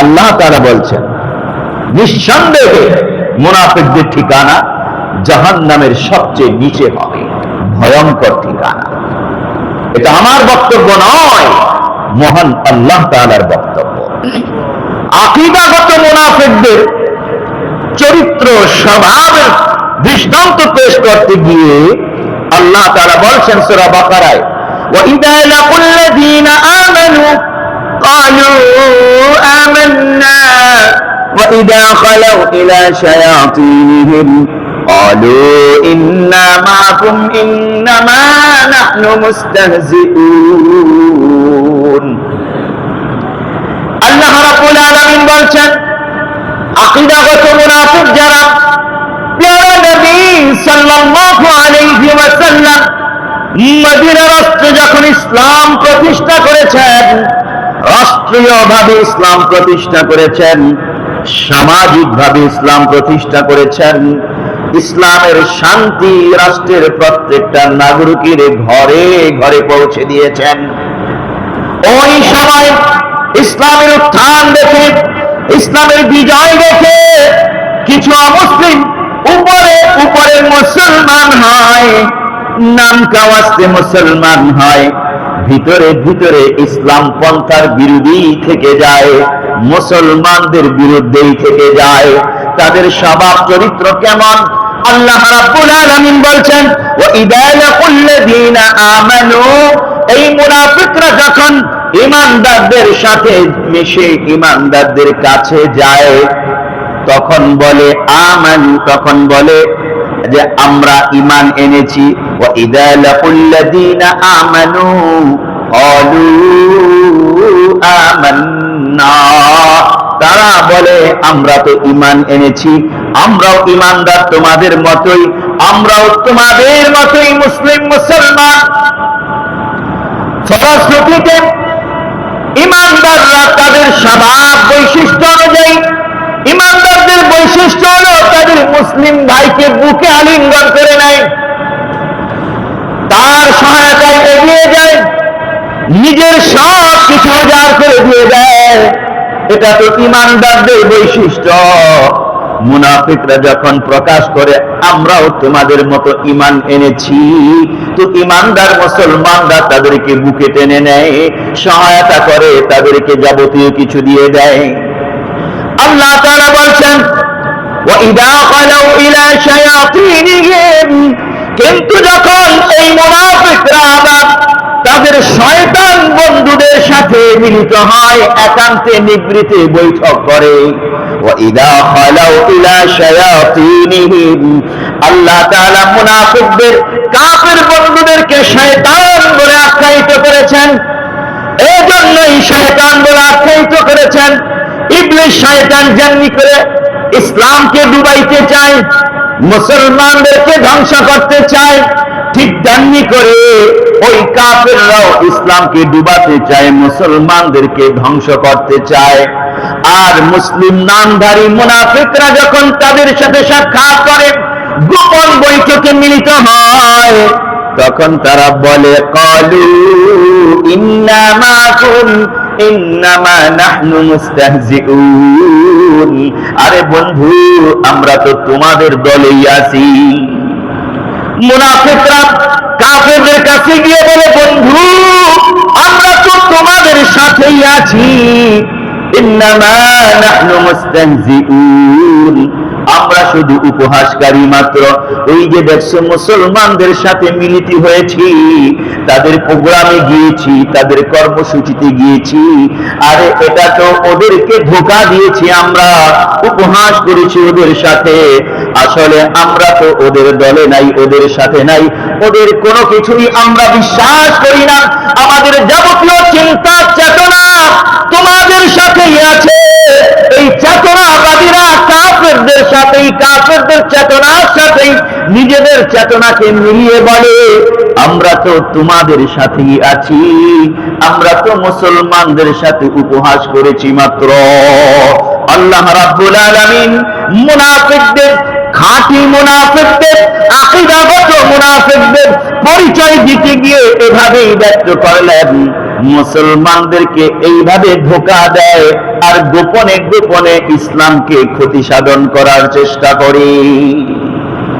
আল্লাহ তাআলা বলছেন, নিঃসন্দেহে মুনাফিকদের ঠিকানা জাহান্নামের সবচেয়ে নিচে হবে, ভয়ঙ্কর ঠিকানা। এটা আমার বক্তব্য নয়, মহান আল্লাহ তাআলার বক্তব্য। আকিদাগত মুনাফিকদের চরিত্র স্বভাবের দৃষ্টান্ত পেশ করতে গিয়ে আল্লাহ তারা বলছেন, সূরা বাকারায় وَإِذَا لَقُوا الَّذِينَ آمَنُوا قَالُوا آمَنَّا وَإِذَا خَلَوْا إِلَى شَيَاطِينِهِمْ قَالُوا إِنَّا مَعَكُمْ إِنَّمَا نَحْنُ مُسْتَهْزِئُونَ আল্লাহ রাব্বুল আলামিন বলছেন আকীদাগত মুনাফিক যারা প্যারা নবী সাল্লাল্লাহু আলাইহি ওয়াসাল্লাম মদিনা রাষ্ট্রে যখন ইসলাম প্রতিষ্ঠা করেছেন, রাষ্ট্রীয়ভাবে ইসলাম প্রতিষ্ঠা করেছেন, সামাজিকভাবে ইসলাম প্রতিষ্ঠা করেছেন, ইসলামের শান্তি রাষ্ট্রের প্রত্যেকটা নাগরিকের ঘরে ঘরে পৌঁছে দিয়েছেন। ওই সময় ইসলামের উত্থান দেখে, ইসলামের বিজয় দেখে কিছু অমুসলিম উপরে উপরে মুসলমান হয়। নাম কাওয়াজতে মুসলমান হয়, ভিতরে ভিতরে ইসলাম পন্থার বিরোধী থেকে যায়, মুসলমানদের বিরুদ্ধেই থেকে যায়, তাদের স্বভাব চরিত্র কেমন? আল্লাহ রাব্বুল আলামিন বলছেন, ওয়া ইদা লাকুল্লাযীনা আমানু এই মুনাফিকরা যখন ইমানদারদের সাথে মিশে ইমানদারদের কাছে যায়, তখন বলে, আমানু তখন বলে যে আমরা ইমান এনেছি। আমান্না। তারা বলে, আমরা তো ইমান এনেছি। আমরাও ইমানদার তোমাদের মতোই। আমরাও তোমাদের মতোই মুসলিম, মুসলমান। ফলশ্রুতিতে ইমানদাররা তাদের স্বভাব বৈশিষ্ট্য অনুযায়ী ইমানদারদের বৈশিষ্ট্য হলো তাদের মুসলিম ভাইকে বুকে আলিঙ্গন করে নেয়। তার সহায়তায় এগিয়ে যায়, নিজের সব কিছু উজাড় করে দিয়ে দেয়। এটা তো ইমানদারদের বৈশিষ্ট্য। মুনাফিকরা যখন প্রকাশ করে, আমরাও তোমাদের মতো ইমান এনেছি। তো ইমানদার মুসলমানরা তাদেরকে বুকে টেনে নেয়, সহায়তা করে তাদেরকে যাবতীয় কিছু দিয়ে দেয়। আল্লাহ তারা বলছেন কিন্তু যখন এই মোনাফিকরা তাদের শয়তান বন্ধুদের সাথে মিলিত হয়, একান্তে নিবৃতে বৈঠক করে। আল্লাহ তালা মুনাফিকদের কাপের বন্ধুদেরকে শয়তান বলে আখ্যায়িত করেছেন। এজন্যই শয়তান বলে আখ্যায়িত করেছেন। ইবলিশ শয়তান জান্নি করে ইসলামকে ডুবাইতে চায়, মুসলমানদেরকে ধ্বংস করতে চায়, ঠিক তেমনি করে ওই কাফেররাও ইসলামকে ডুবাতে চায়, মুসলমানদেরকে ধ্বংস করতে চায়। আর মুসলিম নামধারী মুনাফিকরা যখন তাদের সাথে সাক্ষাৎ করে, গোপন বৈঠকে মিলিত হয় তখন তারা বলে, কলু আরে বন্ধু, আমরা তো তোমাদের দলেই আছি। মুনাফিকরা কাফেরদের কাছে গিয়ে বলে, বন্ধু, আমরা তো তোমাদের সাথেই আছি। আমরা শুধু উপহাসকারী মাত্র। ওই যে দেখছ, মুসলমানদের সাথে মিলিত হয়েছি, তাদের প্রোগ্রামে গিয়েছি, তাদের কর্মসূচিতে গিয়েছি। আরে, এটা তো ওদেরকে ধোকা দিয়েছি আমরা। উপহাস করেছি ওদের সাথে। আসলে আমরা তো ওদের দলে নাই, ওদের সাথে নাই। ওদের কোনো কিছুই আমরা বিশ্বাস করি না। আমাদের যাবতীয় চিন্তা নিজেদের চেতনাকে মিলিয়ে বলে, আমরা তো তোমাদের সাথেই আছি। আমরা তো মুসলমানদের সাথে উপহাস করেছি মাত্র। আল্লাহ রাব্বুল আলামিন মুনাফিকদের, খাঁটি মুনাফিকদের, আকিদাগত মুনাফিকদের পরিচয় দিতে গিয়ে এভাবেই ব্যক্ত করলেন। মুসলমানদেরকে এইভাবে ধোকা দেয় আর গোপনে গোপনে ইসলামকে ক্ষতি সাধন করার চেষ্টা করে।